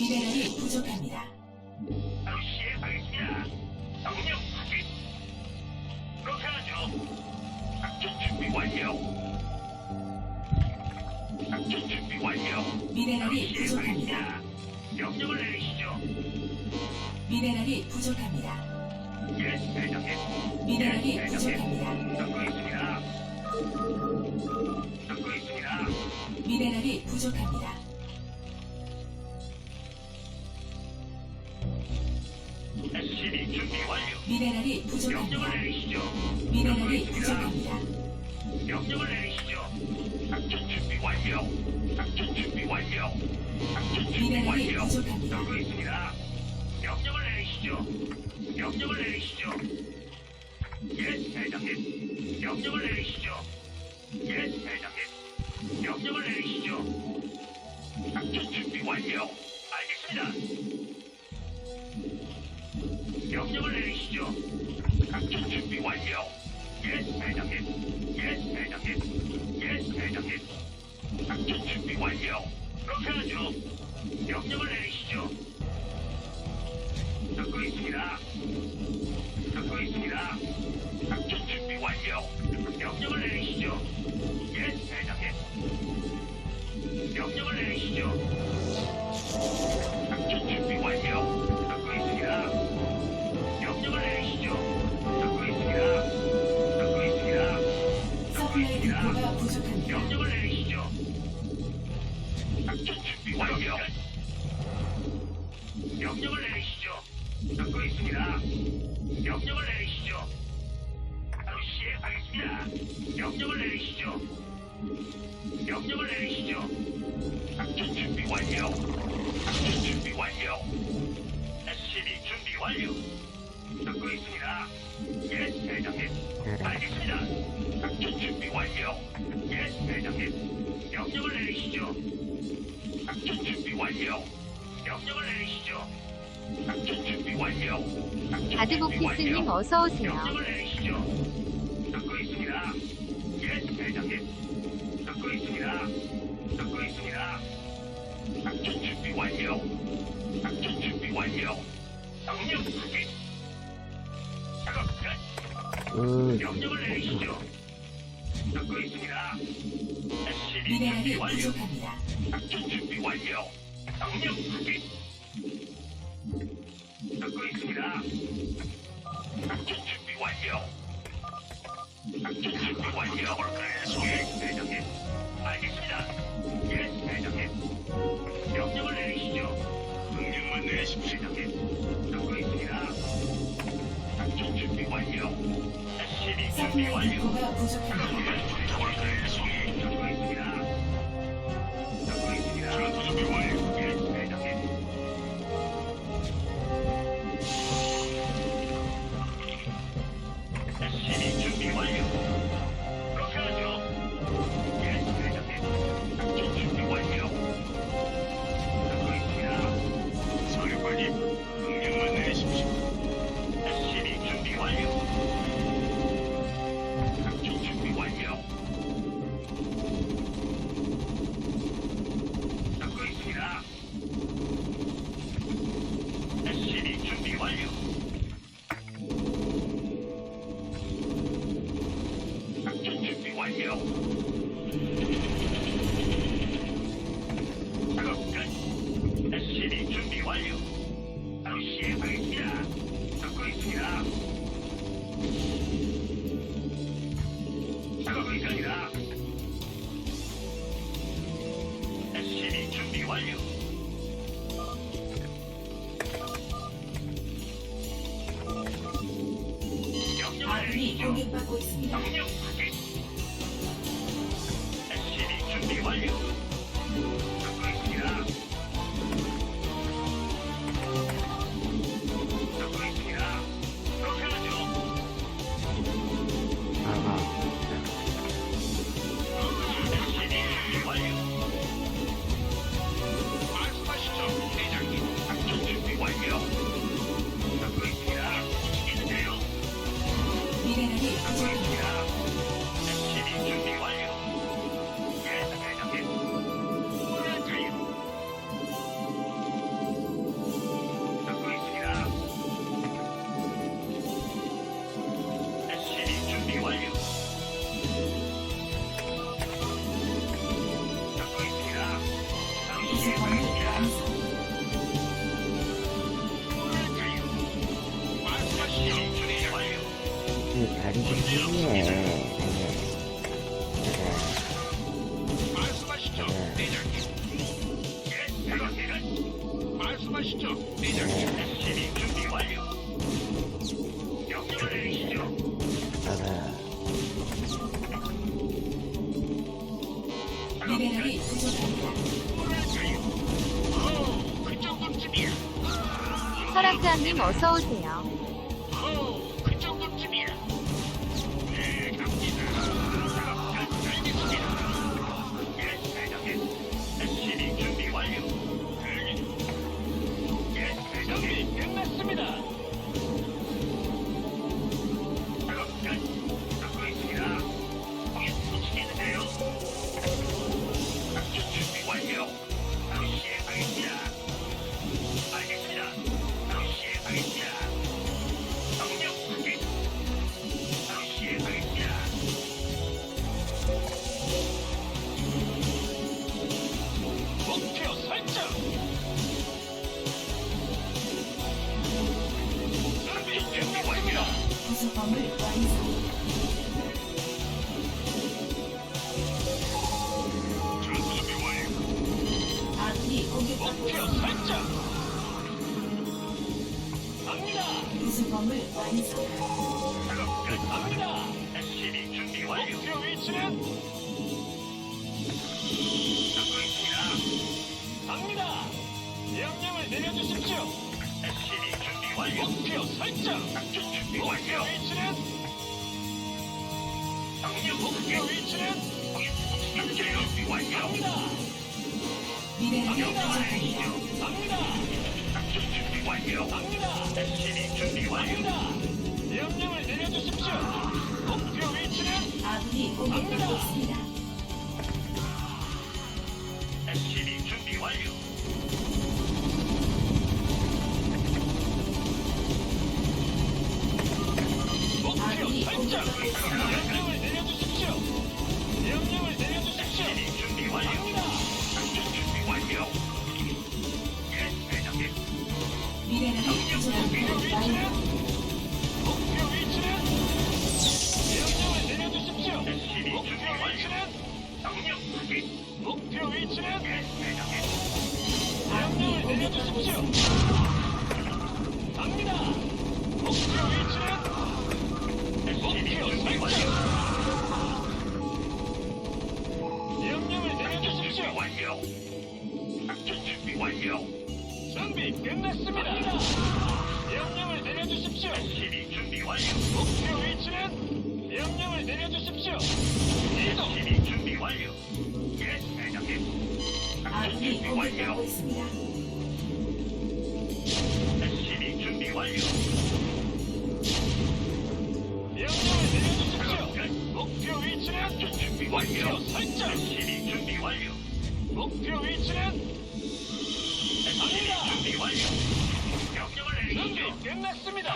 미네랄이 부족합니다. 바로 시행하겠습니다. 명령 확인. 그렇게 하죠. 작전 준비 완료. 작전 준비 완료. 미네랄이 부족합니다. 명령을 내리시죠. 미네랄이 부족합니다. 예, 대장님. 미네랄이 예, 대장님. 부족합니다. 듣고 있습니다. 듣고 있습니다. 미네랄이 부족합니다. 준비 완료. 미네랄이 명령을 부족합니다. 내리시죠. 미네랄이. 부족합니다. 명령을 내리시죠. 작전 준비 완료. 작전 준비 완료. 작전 준비 미네랄이 완료. 부족합니다. 듣고 있습니다. 명령을 내리시죠. 명령을 내리시죠. 예, 대장님. 명령을 내리시죠. 예, 대장님. 명령을 내리시죠. 작전 준비 완료. 알겠습니다. 명령을 내리시죠. 작전 준비 완료. 예, 대장님. 예, 대장님. 예, 대장님. 작전 준비 완료. 그렇게 하죠. 명령을 내리시죠. 듣고 있습니다. 듣고 있습니다. 작전 준비 완료. 명령을 내리시죠. 예, 대장님. 명령을 내리시죠. 명령을 내리시죠. 작전 준비 완료. 작전 준비 완료. SCB 준비 완료. 듣고 있습니다. 예, 대장님. 알겠습니다. 작전 준비 완료. 예, 대장님. 명령을 내리시죠. 작전 준비 완료. 명령을 내리시죠. 작전 준비 완료. 작전 가드보피스님 준비 완료. 어서 오세요. 명령을 내리시죠. 듣고 있습니다. 예, 대장님. 듣고 있습니다. 듣고 있습니다. 작전 준비 완료. 작전 준비 완료. 명령 확인. 작업 끝. 음, 명령을 내리시죠. 듣고 있습니다. 준비 미네랄이 완료. 부족합니다. 작전 준비 완료. 명령 확인. 다리 좀 힘내. 말씀하시죠, 설악장님 어서 오세요. 예. SCV 준비 완료. 예, 대장님. 끝났습니다. 갑니다. SCV 준비 완료. 목표 위치는 듣고 있습니다. 갑니다. 명령을 내려주십시오. SCV 준비 완료. 목표 설정. 작전 준비 완료. 목표 위치는 명령 목표 위치는 작전 준비 완료. 갑니다. 명령을 부족합니다. 내리시죠. 갑니다. 작전 준비 완료. 갑니다. SCV 준비 완료. 명령을 내려주십시오. 목표 위치는 아군이 공격받고 있습니다. SCV 준비 완료. SCV 준비 완료. 명령을 내려주십시오. 목표 위치는 작전 준비 완료. 목표 설정. SCV 준비 완료. 목표 위치는 SCV 준비 완료. 명령을 내리시죠. 준비 끝났습니다.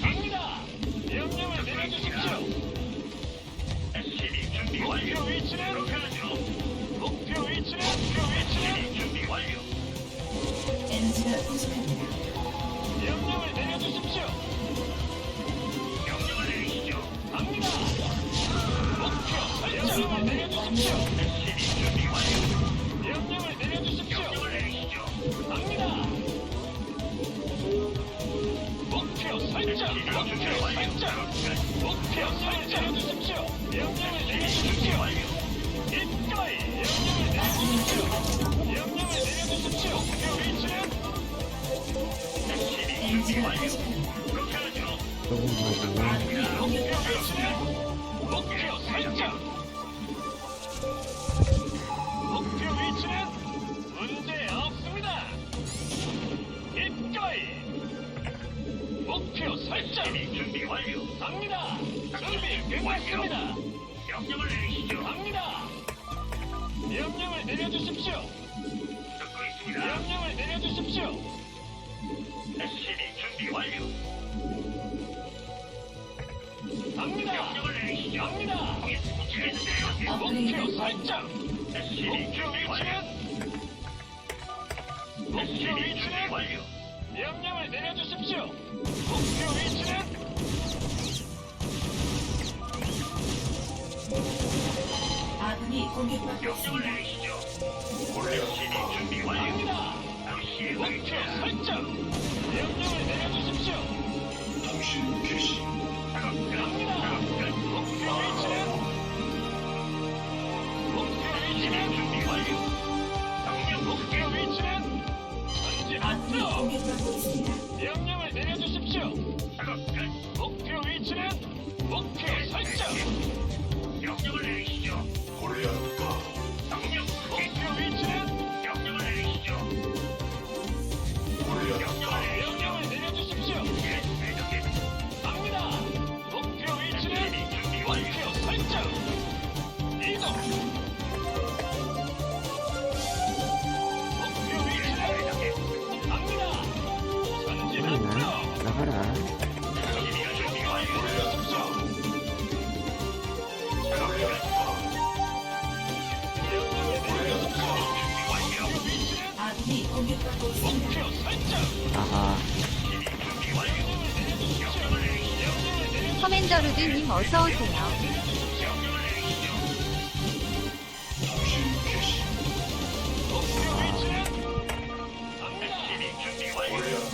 갑니다. 명령을 내려주십시오. SCV 준비 완료. 목표 위치는 부족합니다. 명령을 내려주십시오. 명령을 내리시죠. 갑니다. 목표 내려주십시오. SCV 준비 완료. 명령을 내려주십시오. 명령을 내리시죠. 갑니다. 목표 설정. 목표 설정. 목표 설정. 내려주십시오. 명령을 내려주십시오. 이거이 명령을 내려주십시오. 명령을 내려주십시오. 목표 위치는 준비 완료. 그렇게 하죠. 목표 설정. 목표 위치는 문제 없습니다. 기꺼이 목표 설정. 준비 완료. 갑니다. 준비 끝났습니다. 명령을 내리시죠. 갑니다. 명령을 내려주십시오. 명령을 내려주십시오. 있습니다. 내리시죠. SCV 준비 완료. 목표 설정. 명령을 썬더루드님 어서오세요. 완료.